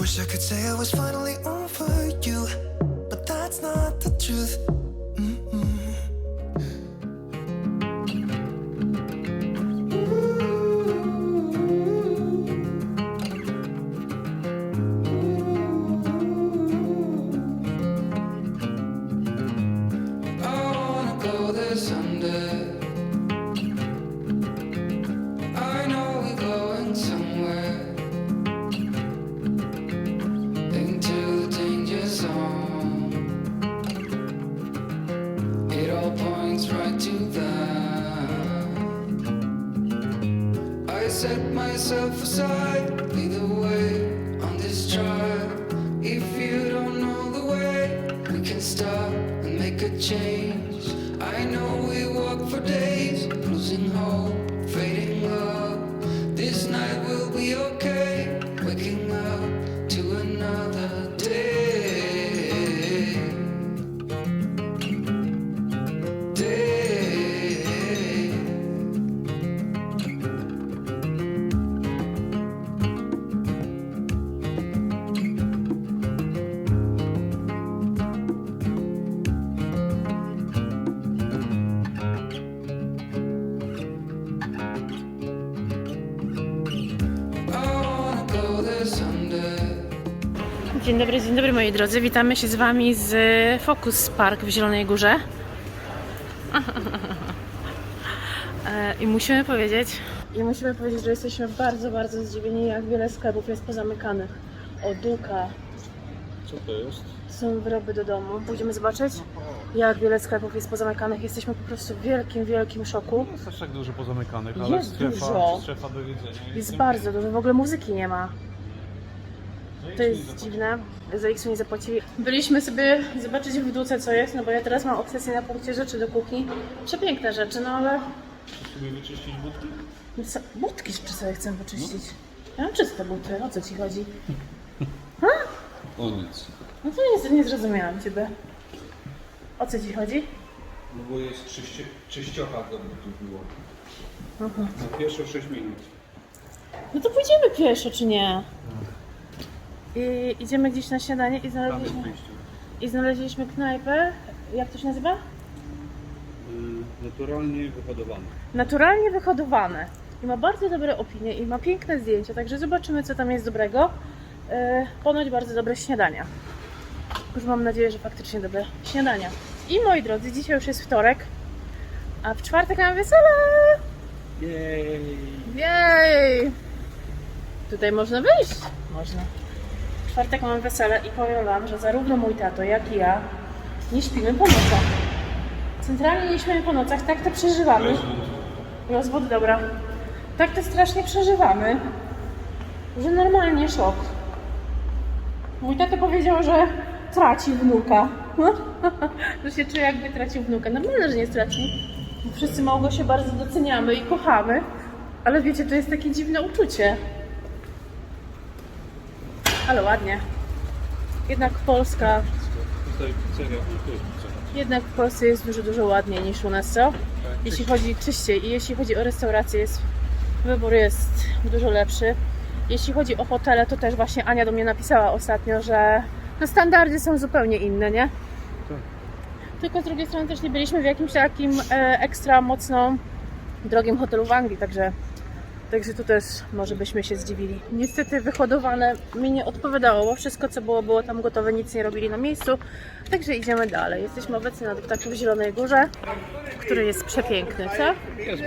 Wish I could say I was finally over you, myself aside, lead the way on this trial. If you don't know the way, we can stop and make a change. I know we walk for days, losing hope, fading Dzień dobry, dzień dobry moi drodzy. Witamy się z Wami z Focus Park w Zielonej Górze. E, I musimy powiedzieć, i musimy powiedzieć, że jesteśmy bardzo, bardzo zdziwieni, jak wiele sklepów jest pozamykanych. O Duka, Co to jest? są wyroby do domu. Pójdziemy zobaczyć, jak wiele sklepów jest pozamykanych. Jesteśmy po prostu w wielkim, wielkim szoku. Jest aż tak dużo pozamykanych, ale Jest strefa, dużo. strefa do jedzenia Jest bardzo dużo, w ogóle muzyki nie ma. No To jest dziwne. Za X nie zapłacili. Byliśmy sobie zobaczyć w dółce co jest, no bo ja teraz mam obsesję na punkcie rzeczy do kuchni. Przepiękne rzeczy, no ale Chcesz sobie wyczyścić budki? co- butki czy sobie chcę poczyścić. Ja mam czyste buty, o co ci chodzi? O nic. No to nie, nie zrozumiałam ciebie. O co ci chodzi? No bo jest czyści, czyściocha do butów było. Aha. Na pierwsze 6 minut. No to pójdziemy pieszo, czy nie? I idziemy gdzieś na śniadanie i Tam jest znaleźliśmy, wyjście. i znaleźliśmy knajpę. Jak to się nazywa? Y, naturalnie wyhodowane. naturalnie wyhodowane i ma bardzo dobre opinie i ma piękne zdjęcia, także zobaczymy co tam jest dobrego. E, ponoć bardzo dobre śniadania. Już mam nadzieję, że faktycznie dobre śniadania. I moi drodzy, dzisiaj już jest wtorek, a w czwartek mam wesele! Jej! Jej! Tutaj można wyjść? Można. Czwartek mam wesele i powiem Wam, że zarówno mój tato, jak i ja nie śpimy po nocach. Centralnie nie śpimy po nocach, tak to przeżywamy. Rozwód, dobra. Tak to strasznie przeżywamy, że normalnie szok. Mój tato powiedział, że traci wnuka. że się czuje jakby tracił wnuka. Normalne, że nie straci. Wszyscy Małgosię bardzo doceniamy i kochamy, ale wiecie, to jest takie dziwne uczucie. Ale ładnie. Jednak Polska, jednak w Polsce jest dużo, dużo ładniej niż u nas, co? Jeśli chodzi czyściej i jeśli chodzi o restaurację, jest, wybór jest dużo lepszy. Jeśli chodzi o hotele, to też właśnie Ania do mnie napisała ostatnio, że no standardy są zupełnie inne, nie? Tak. Tylko z drugiej strony też nie byliśmy w jakimś takim e, ekstra mocno drogim hotelu w Anglii, także, także tu też może byśmy się zdziwili. Niestety wyhodowane mi nie odpowiadało, bo wszystko co było, było tam gotowe, nic nie robili na miejscu, także idziemy dalej. Jesteśmy obecni na deptaku w Zielonej Górze, który jest przepiękny, co? Jest.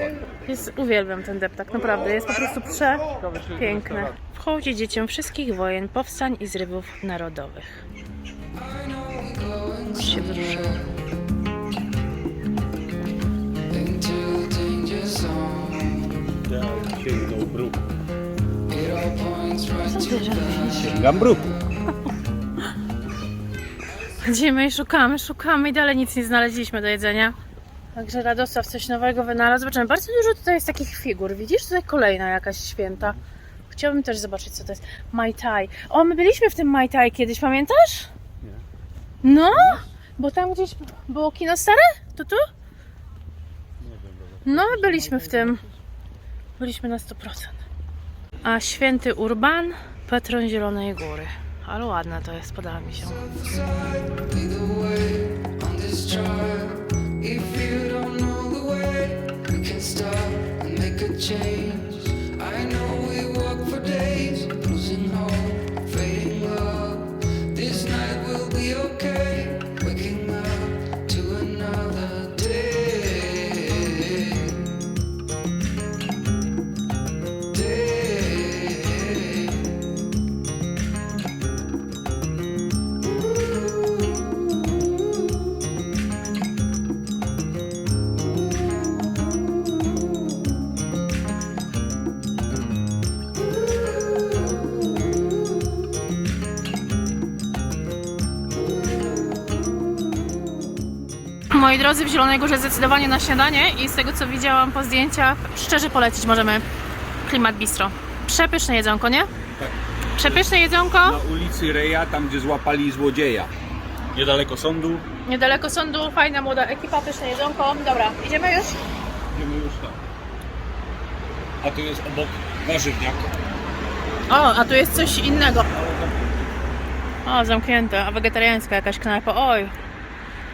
Jest, uwielbiam ten deptak, naprawdę, jest po prostu przepiękny. Wchodzi dzieciom wszystkich wojen, powstań i zrywów narodowych. Się wzruszyło. To ty robisz? Sięgam bruku. Chodzimy i szukamy, szukamy i dalej nic nie znaleźliśmy do jedzenia. Także Radosław coś nowego wynalazł. Zobaczymy, bardzo dużo tutaj jest takich figur. Widzisz, tutaj kolejna jakaś święta. Chciałabym też zobaczyć, co to jest. Mai Tai. O, my byliśmy w tym Mai Tai kiedyś, pamiętasz? Nie. No, bo tam gdzieś było kino stare? To tu? No, my byliśmy w tym. Byliśmy na 100%. A święty Urban, patron Zielonej Góry. Ale ładne to jest, podoba mi się. If you don't know the way, we can stop and make a change. Moi drodzy, w Zielonej Górze zdecydowanie na śniadanie i z tego co widziałam po zdjęciach, szczerze polecić możemy Klimat Bistro. Przepyszne jedzonko, nie? Przepyszne jedzonko, Na ulicy Reja, tam gdzie złapali złodzieja. Niedaleko sądu. niedaleko sądu, fajna młoda ekipa, pyszne jedzonko. Dobra, idziemy już? Idziemy już tam. A tu jest obok warzywniak. O, a tu jest coś innego. O, zamknięte, a wegetariańska jakaś knajpa, oj.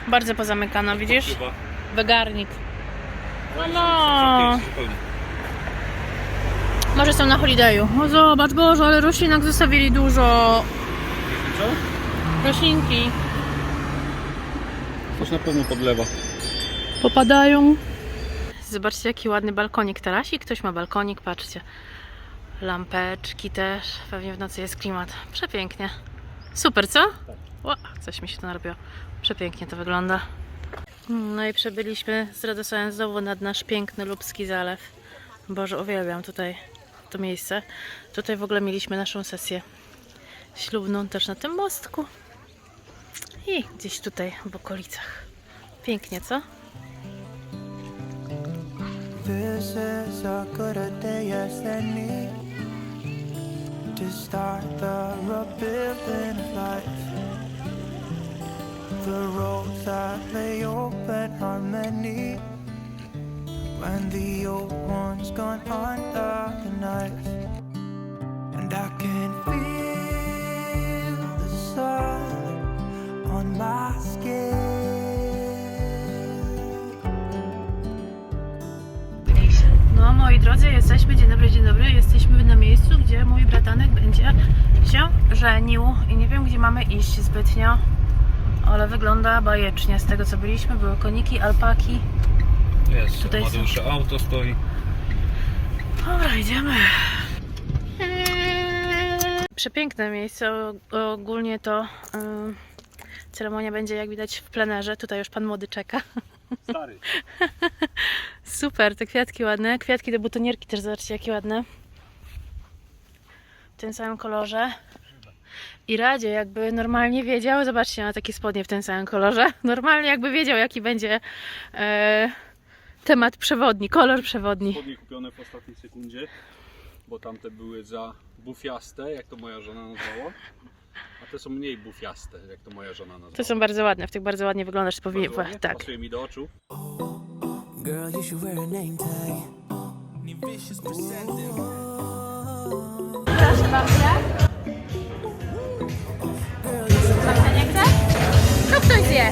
Bardzo pozamykana, widzisz? Wegarnik. No, no. Może są na holidayu. O zobacz, Boże, ale roślinek zostawili dużo. Co? Roślinki Coś na pewno podlewa. popadają. Zobaczcie, jaki ładny balkonik. Tarasik, ktoś ma balkonik, patrzcie. Lampeczki też. Pewnie w nocy jest klimat. Przepięknie. Super, co? Ła, coś mi się tu narobiło. Przepięknie to wygląda. No i przebyliśmy z Radosławem znowu nad nasz piękny Lubski Zalew. Boże, uwielbiam tutaj to miejsce. Tutaj w ogóle mieliśmy naszą sesję ślubną też na tym mostku. I gdzieś tutaj w okolicach. Pięknie, co? This is a good a day as any to start the rebuilding of life. The roads that lay open are many when the old one's gone under the knife. And I can feel the sun on my skin. No, moi drodzy, jesteśmy, dzień dobry, dzień dobry, jesteśmy na miejscu, gdzie mój bratanek będzie się żenił i nie wiem, gdzie mamy iść zbytnio, ale wygląda bajecznie. Z tego, co byliśmy, były koniki, alpaki. Jest, Tutaj są. Amadeusza auto stoi. Dobra, idziemy. Przepiękne miejsce, ogólnie to ym, ceremonia będzie, jak widać, w plenerze. Tutaj już pan młody czeka. Stary. Super, te kwiatki ładne. Kwiatki do butonierki też, zobaczcie, jakie ładne. W tym samym kolorze. I Radzie jakby normalnie wiedział, zobaczcie na takie spodnie w tym samym kolorze. Normalnie jakby wiedział, jaki będzie e, temat przewodni, kolor przewodni. Spodnie kupione w ostatniej sekundzie, bo tamte były za bufiaste, jak to moja żona nazwała. A te są mniej bufiaste, jak to moja żona nazwała. To są bardzo ładne, w tych bardzo ładnie wyglądasz. Powinien, Bardzo ładnie? tak. Pasuje mi do oczu. Girl, you should wear a name tag. Proszę bardzo. To ktoś zje.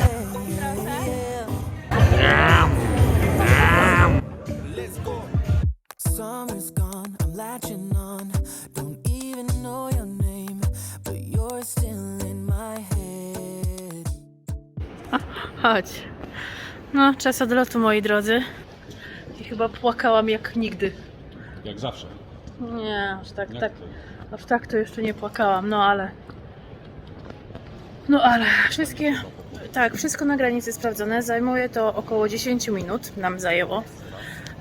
Summer's gone, I'm latching on. Don't even know your name, but you're still in my head. Chodź. No, czas odlotu, moi drodzy. I chyba płakałam jak nigdy. Jak zawsze. Nie, aż tak, Jak tak, to? aż tak to jeszcze nie płakałam, no ale... No ale wszystkie, tak, wszystko na granicy sprawdzone. Zajmuje to około 10 minut, nam zajęło.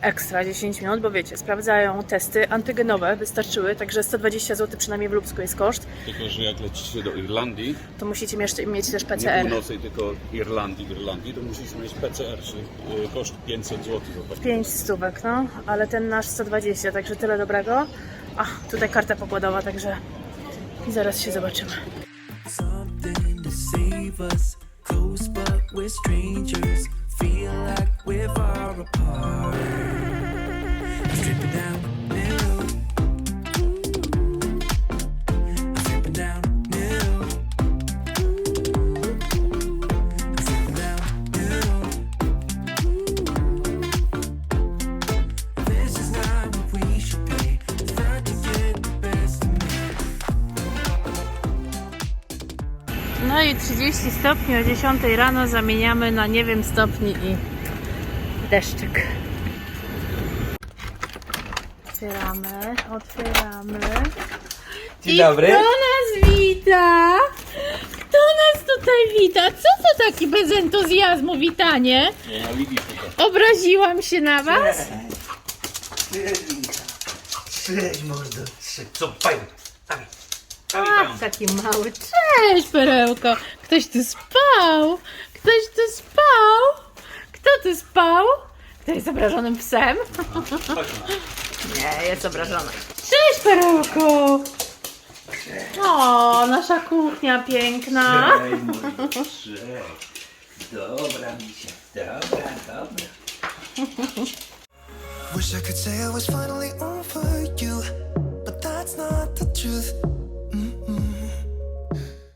Ekstra 10 minut, bo wiecie, sprawdzają testy antygenowe, wystarczyły, także 120 zł przynajmniej w Lubsku jest koszt. Tylko, że jak lecicie do Irlandii, To musicie mieć, mieć też nie PCR. północnej, tylko Irlandii, w Irlandii, to musisz mieć PCR, czy y, koszt 500 zł. za taki 5 test. stówek, no, ale ten nasz 120, także tyle dobrego. A, tutaj karta pokładowa, także zaraz się zobaczymy. Something to save us. We're strangers. Feel like we're far apart. I'm stripping down No i 30 stopni o 10 rano zamieniamy na nie wiem stopni i deszczyk. Otwieramy, otwieramy. Dzień I dobry. Kto nas wita? Kto nas tutaj wita? Co to taki bez entuzjazmu witanie? No. Obraziłam się na was? Cześć mordo. Cześć. Co, fajnie. Ach, taki mały. Cześć, perełko. Ktoś tu spał? Ktoś tu spał? Kto tu spał? Kto jest obrażonym psem? Nie, jest obrażony. Cześć, perełko. O, nasza kuchnia piękna. Dobra misia. Dobra, dobra. Wish I could say I was finally over you, but that's not the truth.